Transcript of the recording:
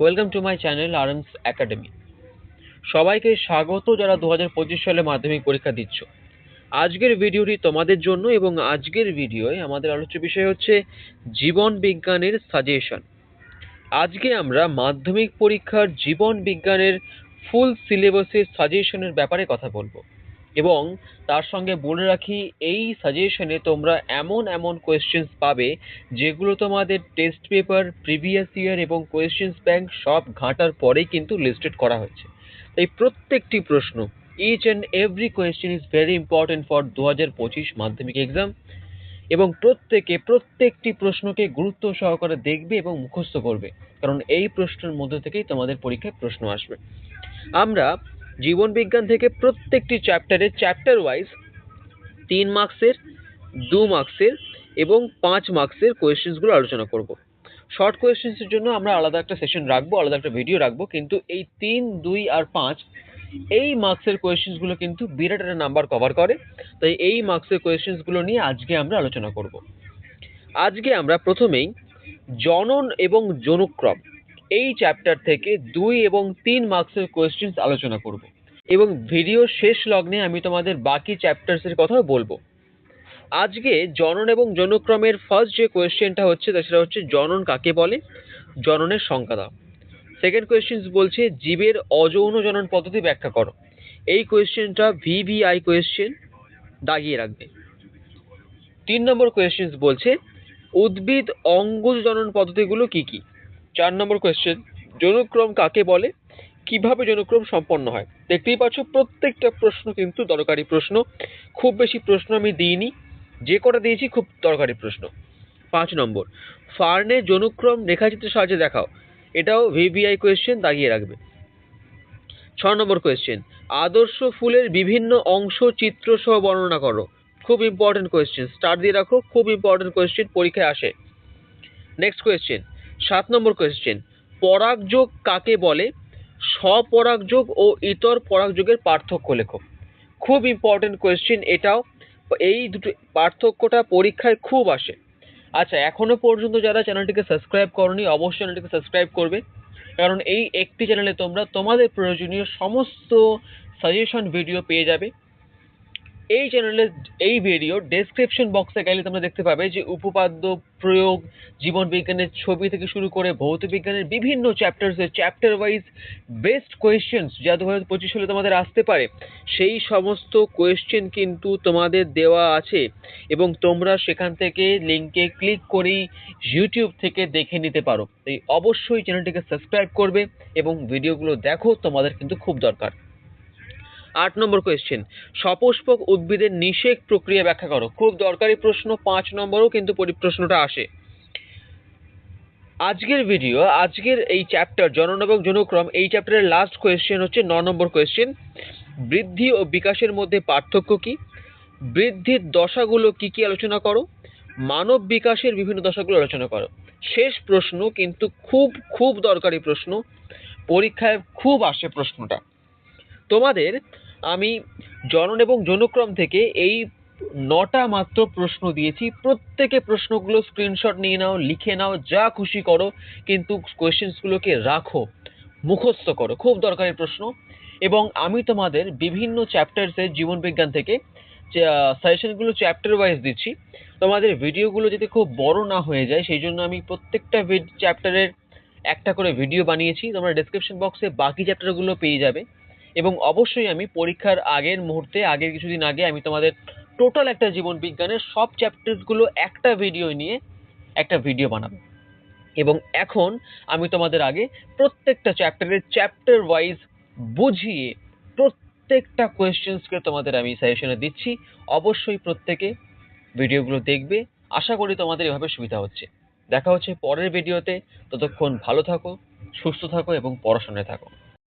Welcome to my channel RMS academy সবাইকে স্বাগত যারা দু হাজার পঁচিশ সালে মাধ্যমিক পরীক্ষা দিচ্ছ। আজকের ভিডিওটি তোমাদের জন্য এবং আজকের ভিডিওয় আমাদের আলোচ্য বিষয় হচ্ছে জীবন বিজ্ঞানের সাজেশন আজকে আমরা মাধ্যমিক পরীক্ষার জীবন বিজ্ঞানের ফুল সিলেবাসের সাজেশনের ব্যাপারে কথা বলব। এবং তার সঙ্গে বলে রাখি, এই সাজেশনে তোমরা এমন এমন কোয়েশ্চেন্স পাবে, যেগুলো তোমাদের টেস্ট পেপার প্রিভিয়াস ইয়ার এবং কোয়েশ্চেন্স ব্যাংক সব ঘাঁটার পরেই কিন্তু লিস্টেড করা হয়েছে। তাই প্রত্যেকটি প্রশ্ন each and every question is very important for দু হাজার পঁচিশ মাধ্যমিক এক্সাম এবং প্রত্যেকে প্রত্যেকটি প্রশ্নকে গুরুত্ব সহকারে দেখবে এবং মুখস্থ করবে। কারণ এই প্রশ্নের মধ্যে থেকেই তোমাদের পরীক্ষায় প্রশ্ন আসবে। আমরা জীবন বিজ্ঞান থেকে প্রত্যেকটি চ্যাপ্টারে চ্যাপ্টার ওয়াইজ তিন মার্কসের দু মার্কসের এবং পাঁচ মার্কসের কোয়েশ্চেন্সগুলো আলোচনা করব। শর্ট কোয়েশ্চেন্সের জন্য আমরা আলাদা একটা সেশন রাখব, আলাদা একটা ভিডিও রাখব, কিন্তু এই তিন, দুই আর পাঁচ, এই মার্কসের কোয়েশ্চেন্সগুলো কিন্তু বিরাট একটা নাম্বার কভার করে। তাই এই মার্কসের কোয়েশ্চেন্সগুলো নিয়ে আজকে আমরা আলোচনা করব। আজকে আমরা প্রথমেই জনন এবং জনুক্রম এই চ্যাপ্টার থেকে দুই এবং তিন মার্কসের কোয়েশ্চেন্স আলোচনা করব। এবং ভিডিও শেষ লগ্নে আমি তোমাদের বাকি চ্যাপ্টার্সের কথাও বলব। আজকে জনন এবং জনক্রমের ফার্স্ট যে কোয়েশ্চেনটা হচ্ছে, তা সেটা হচ্ছে জনন কাকে বলে? জননের সংজ্ঞা দাও। সেকেন্ড কোয়েশ্চেন্স বলছে, জীবের অযৌন জনন পদ্ধতি ব্যাখ্যা করো। এই কোয়েশ্চেনটা ভিভিআই কোয়েশ্চেন দাগিয়ে রাখবে। তিন নম্বর কোয়েশ্চেন্স বলছে, উদ্ভিদ অঙ্গজ জনন পদ্ধতিগুলো কি কি? চার নম্বর কোয়েশ্চেন জনুক্রম কাকে বলে? কীভাবে জনুক্রম সম্পন্ন হয়? দেখতেই পাচ্ছ, প্রত্যেকটা প্রশ্ন কিন্তু দরকারি প্রশ্ন। খুব বেশি প্রশ্ন আমি দিইনি। যে কটা দিয়েছি, খুব দরকারি প্রশ্ন। পাঁচ নম্বর, ফার্নে জনুক্রম রেখাচিত্রের সাহায্যে দেখাও। এটাও ভিভিআই কোয়েশ্চেন দাগিয়ে রাখবে। ছ নম্বর কোয়েশ্চেন আদর্শ ফুলের বিভিন্ন অংশ চিত্র সহ বর্ণনা করো। খুব ইম্পর্টেন্ট কোয়েশ্চেন স্টার দিয়ে রাখো। খুব ইম্পর্টেন্ট কোয়েশ্চেন পরীক্ষায় আসে। নেক্সট কোয়েশ্চেন সাত নম্বর কোয়েশ্চেন পরাগযোগ কাকে বলে? স্বপরাগযোগ ও ইতর পরাগযোগের পার্থক্য লেখো। খুব ইম্পর্টেন্ট কোয়েশ্চেন এটাও। এই দুটো পার্থক্যটা পরীক্ষায় খুব আসে। আচ্ছা এখনও পর্যন্ত যারা চ্যানেলটিকে সাবস্ক্রাইব করনি, অবশ্যই চ্যানেলটিকে সাবস্ক্রাইব করবে। কারণ এই একটি চ্যানেলে তোমরা তোমাদের প্রয়োজনীয় সমস্ত সাজেশন ভিডিও পেয়ে যাবে। এই চ্যানেলের এই ভিডিও ডেসক্রিপশন বক্সে গেলে তোমরা দেখতে পাবে যে উপপাদ্য প্রয়োগ, জীবন বিজ্ঞানের ছবি থেকে শুরু করে ভৌত বিজ্ঞানের বিভিন্ন চ্যাপ্টার্সের চ্যাপ্টার ওয়াইজ বেস্ট কোয়েশ্চেন্স যা দু হাজার পঁচিশ সালে তোমাদের আসতে পারে। সেই সমস্ত কোয়েশ্চেন কিন্তু তোমাদের দেওয়া আছে এবং তোমরা সেখান থেকে লিঙ্কে ক্লিক করেই ইউটিউব থেকে দেখে নিতে পারো। তাই অবশ্যই চ্যানেলটিকে সাবস্ক্রাইব করবে এবং ভিডিওগুলো দেখো, তোমাদের কিন্তু খুব দরকার। আট নম্বর কোয়েশ্চেন সপুষ্পক উদ্ভিদের নিষেক প্রক্রিয়া ব্যাখ্যা করো। খুব দরকারি প্রশ্ন, পাঁচ নম্বরও কিন্তু পরি- প্রশ্নটা আসে। আজকের ভিডিও আজকের এই চ্যাপ্টার জনন এবং জনুক্রম, এই চ্যাপ্টারের লাস্ট কোয়েশ্চেন হচ্ছে ন নম্বর কোয়েশ্চেন বৃদ্ধি ও বিকাশের মধ্যে পার্থক্য কি? বৃদ্ধির দশাগুলো কি কি আলোচনা করো? মানব বিকাশের বিভিন্ন দশাগুলো আলোচনা করো। শেষ প্রশ্ন কিন্তু খুব খুব দরকারি প্রশ্ন। পরীক্ষায় খুব আসে প্রশ্নটা। তোমাদের আমি জনন এবং জনুক্রম থেকে এই নটা মাত্র প্রশ্ন দিয়েছি। প্রত্যেকে প্রশ্নগুলো স্ক্রিনশট নিয়ে নাও, লিখে নাও, যা খুশি করো, কিন্তু কোয়েশ্চেন্সগুলোকে রাখো, মুখস্থ করো, খুব দরকারি প্রশ্ন। এবং আমি তোমাদের বিভিন্ন চ্যাপ্টার্সের জীবনবিজ্ঞান থেকে সাজেশনগুলো চ্যাপ্টার ওয়াইজ দিচ্ছি। তোমাদের ভিডিওগুলো যাতে খুব বড় না হয়ে যায়, সেই জন্য আমি প্রত্যেকটা চ্যাপ্টারের একটা করে ভিডিও বানিয়েছি। তোমরা ডেসক্রিপশন বক্সে বাকি চ্যাপ্টারগুলো পেয়ে যাবে। এবং অবশ্যই আমি পরীক্ষার আগের মুহূর্তে, আগের কিছুদিন আগে আমি তোমাদের টোটাল একটা জীবন বিজ্ঞানের সব চ্যাপ্টারগুলো একটা ভিডিও নিয়ে একটা ভিডিও বানাবো। এবং এখন আমি তোমাদের আগে প্রত্যেকটা চ্যাপ্টারের চ্যাপ্টার ওয়াইজ বুঝিয়ে প্রত্যেকটা কোয়েশ্চেন্সকে তোমাদের আমি সাজেশনে দিচ্ছি। অবশ্যই প্রত্যেকে ভিডিওগুলো দেখবে। আশা করি তোমাদের এভাবে সুবিধা হচ্ছে। দেখা হচ্ছে পরের ভিডিওতে ততক্ষণ ভালো থাকো, সুস্থ থাকো এবং পড়াশোনায় থাকো।